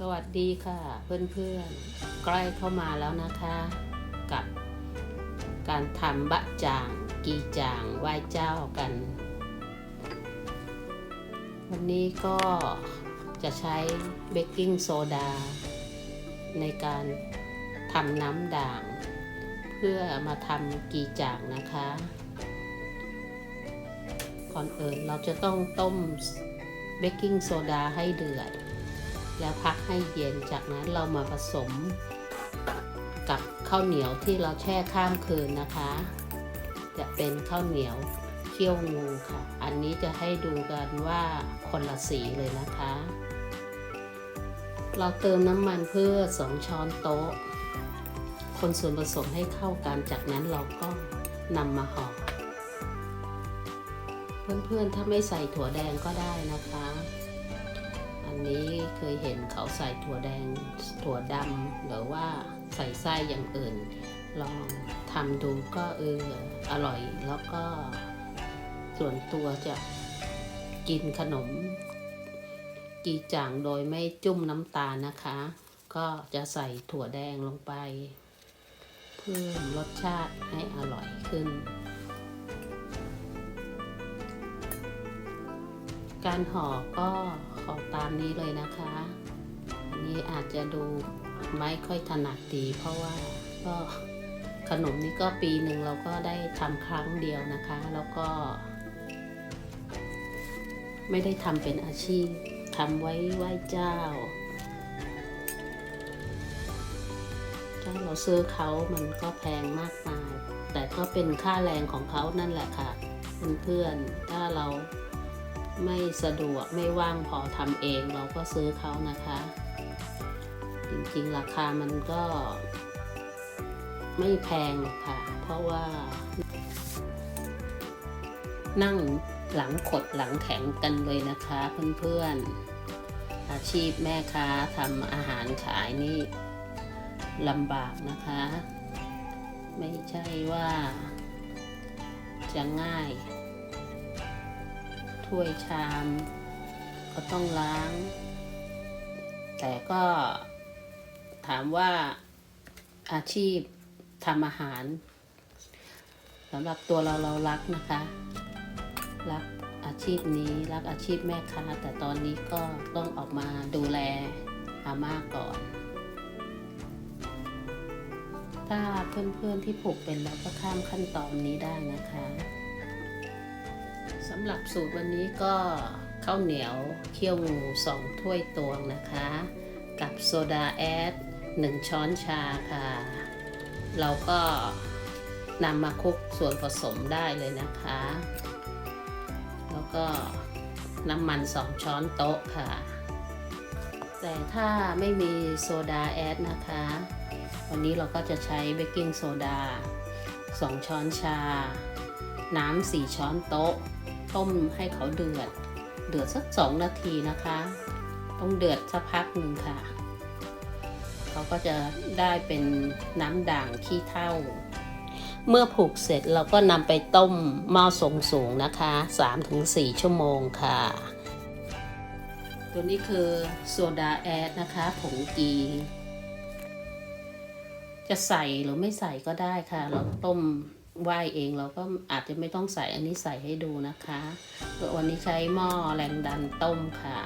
สวัสดีค่ะเพื่อนๆ ใกล้เข้ามาแล้วนะคะ กับการทำบะจ่าง กีจ่างไหว้เจ้ากัน วันนี้ก็จะใช้เบกกิ้งโซดา ในการทำน้ำด่าง เพื่อมาทำกีจ่างนะคะ ก่อนอื่นเราจะต้องต้มเบกกิ้งโซดาให้เดือด แล้วพักให้เย็น จากนั้นเรามาผสมกับข้าวเหนียวที่เราแช่ข้ามคืนนะคะ จะเป็นข้าวเหนียวเคี่ยวงูค่ะ อันนี้จะให้ดูกันว่าคนละสีเลยนะคะ เราเติมน้ำมันเพื่อ2ช้อนโต๊ะ คนส่วนผสมให้เข้ากัน จากนั้นเราก็นำมาห่อเพื่อนๆ ถ้าไม่ใส่ถั่วแดงก็ได้นะคะ นี้เคยเห็นเขาใส่ถั่วแดง ถั่วดำหรือว่าใส่ไส้อย่างอื่น ลองทำดูก็เอออร่อยแล้วก็ส่วนตัวจะกินขนม กีจ่างโดยไม่จุ่มน้ำตาลนะคะ ก็จะใส่ถั่วแดงลงไป เพิ่มรสชาติให้อร่อยขึ้น การห่อก็ขอตามนี้เลยนะคะ อันนี้อาจจะดูไม่ค่อยถนัดดีเพราะว่าก็ขนมนี้ก็ปีหนึ่งเราก็ได้ทำครั้งเดียวนะคะ แล้วก็ ไม่ได้ทำเป็นอาชีพทำไว้ไหว้เจ้าถ้าเราซื้อเขามันก็แพงมากมาย แต่ก็เป็นค่าแรงของเขานั่นแหละค่ะเพื่อนๆถ้าเรา ไม่สะดวกไม่ว่างพอทำเองเราก็ซื้อเขานะคะ จริงๆ ราคามันก็ ไม่แพงค่ะ เพราะว่า นั่งหลังขดหลังแข็งกันเลยนะคะเพื่อนๆ อาชีพแม่ค้าทำอาหารขายนี่ลำบากนะคะ ไม่ใช่ว่าจะง่าย ถ้วยชาม ก็ต้องล้าง แต่ก็ถามว่าอาชีพทำอาหารสำหรับตัวเราเรารักนะคะ รักอาชีพนี้รักอาชีพแม่ค้า แต่ตอนนี้ก็ต้องออกมาดูแลอาม่าก่อน ถ้าเพื่อนๆที่ผูกเป็นแล้วก็ข้ามขั้นตอนนี้ได้นะคะ สำหรับสูตรวันนี้ก็ข้าวเหนียวเคี่ยวงู2ถ้วยตวงนะคะ กับโซดาแอด1ช้อนชาค่ะ เราก็นำมาคลุกส่วนผสมได้เลยนะคะ แล้วก็น้ำมัน2ช้อนโต๊ะค่ะ แต่ถ้าไม่มีโซดาแอดนะคะ วันนี้เราก็จะใช้เบกกิ้งโซดา2ช้อนชา น้ำ4ช้อนโต๊ะ ต้มให้เขาเดือด เดือดสักสองนาทีนะคะ ต้องเดือดสักพักหนึ่งค่ะ เขาก็จะได้เป็นน้ำด่างขี้เท่า เมื่อผูกเสร็จเราก็นำไปต้มหม้อทรงสูงนะคะ 3-4 ชั่วโมงค่ะ ตัวนี้คือโซดาแอดนะคะ ผงกีจะใส่หรือไม่ใส่ก็ได้ค่ะ เราต้ม ไหวเองเราก็อาจจะไม่ต้องใส่อันนี้ใส่ให้ดูนะคะวันนี้ใช้หม้อแรงดันต้มค่ะ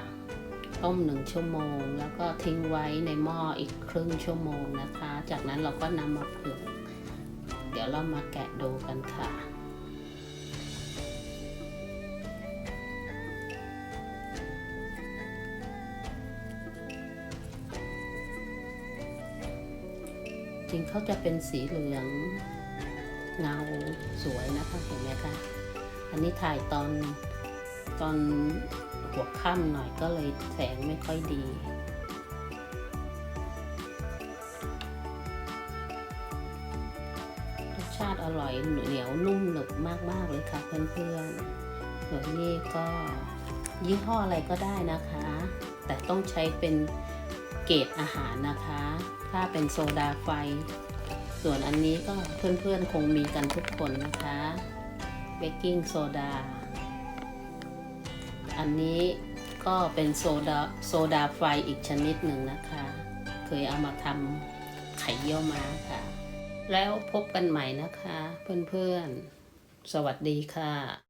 ต้มหนึ่งชั่วโมง แล้วก็ทิ้งไว้ในหม้ออีกครึ่งชั่วโมงนะคะ จากนั้นเราก็นำมาผึ่งเดี๋ยวเรามาแกะดูกันค่ะจริงเขาจะเป็นสีเหลือง เงาสวยนะคะเห็นไหมคะอันนี้ถ่ายตอนตอนหัวค่ำหน่อยก็เลยแสงไม่ค่อยดีรสชาติอร่อยเหนียวนุ่มหนึบมาก ๆ เลยค่ะเพื่อนๆส่วนนี้ก็ยี่ห้ออะไรก็ได้นะคะ แต่ต้องใช้เป็นเกรดอาหารนะคะ ถ้าเป็นโซดาไฟ ส่วนอันนี้ก็เพื่อนๆคงมีกันทุกคนนะคะเบกกิ้งโซดา อันนี้ก็เป็นโซดาโซดาไฟอีกชนิดหนึ่งนะคะ เคยเอามาทำไข่เยี่ยวม้าค่ะ แล้วพบกันใหม่นะคะ เพื่อนๆ สวัสดีค่ะ